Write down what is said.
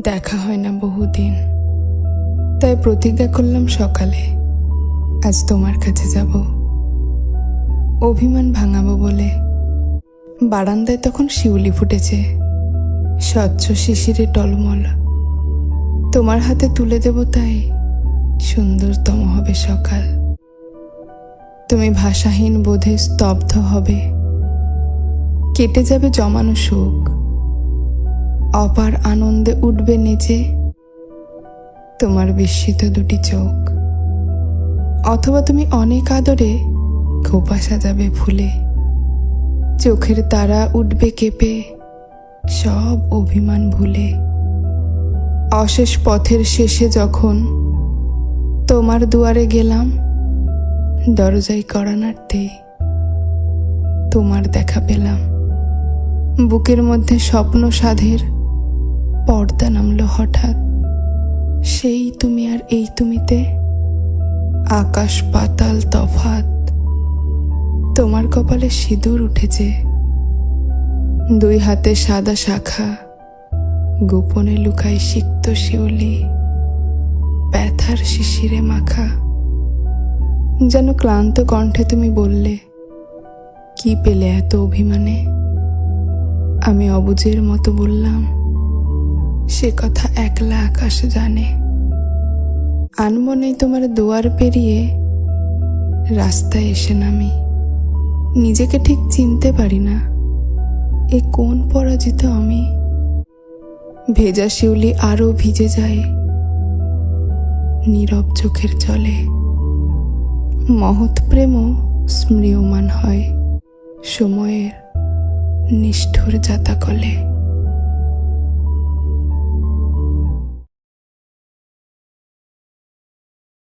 দেখা হয় না বহুদিন। তাই প্রতিজ্ঞা করলাম সকালে আজ তোমার কাছে যাব। অভিমান ভাঙাবো বলে। বারান্দায় তখন শিউলি ফুটেছে। স্বচ্ছ শিশিরে টলমল। তোমার হাতে তুলে দেব তাই সুন্দরতম হবে সকাল। তুমি ভাষাহীন বোধে স্তব্ধ হবে। কেটে যাবে জমানো সুখ। অপার আনন্দে উঠবে নেচে তোমার বিস্মিত দুটি চোখ। অথবা তুমি অনেক আদরে খোপা সাজাবে ফুলে। চোখের তারা উঠবে কেঁপে সব অভিমান ভুলে। অশেষ পথের শেষে যখন তোমার দুয়ারে গেলাম দরজাই করানার্থে তোমার দেখা পেলাম। বুকের মধ্যে স্বপ্ন সাধের পর্দা নামল হঠাৎ। সেই তুমি আর এই তুমিতে? আকাশ পাতাল তফাত তোমার কপালে সিঁদুর উঠেছে। দুই হাতে সাদা শাখা। গোপনে লুকায় সিক্ত শিউলি। ব্যথার শিশিরে মাখা। যেন ক্লান্ত কণ্ঠে তুমি বললে, কি পেলে এত অভিমানে? আমি অবুজের মতো বললাম সে কথা একলা আকাশ জানে। আনমনেই তোমার দুয়ার পেরিয়ে রাস্তায় এসে নামি। নিজেকে ঠিক চিনতে পারি না, এ কোন পরাজিত আমি? ভেজা শিউলি আরও ভিজে যায় নীরব চোখের জলে। মহৎ প্রেমও স্মৃয়মান হয় সময়ের নিষ্ঠুর জাতাকলে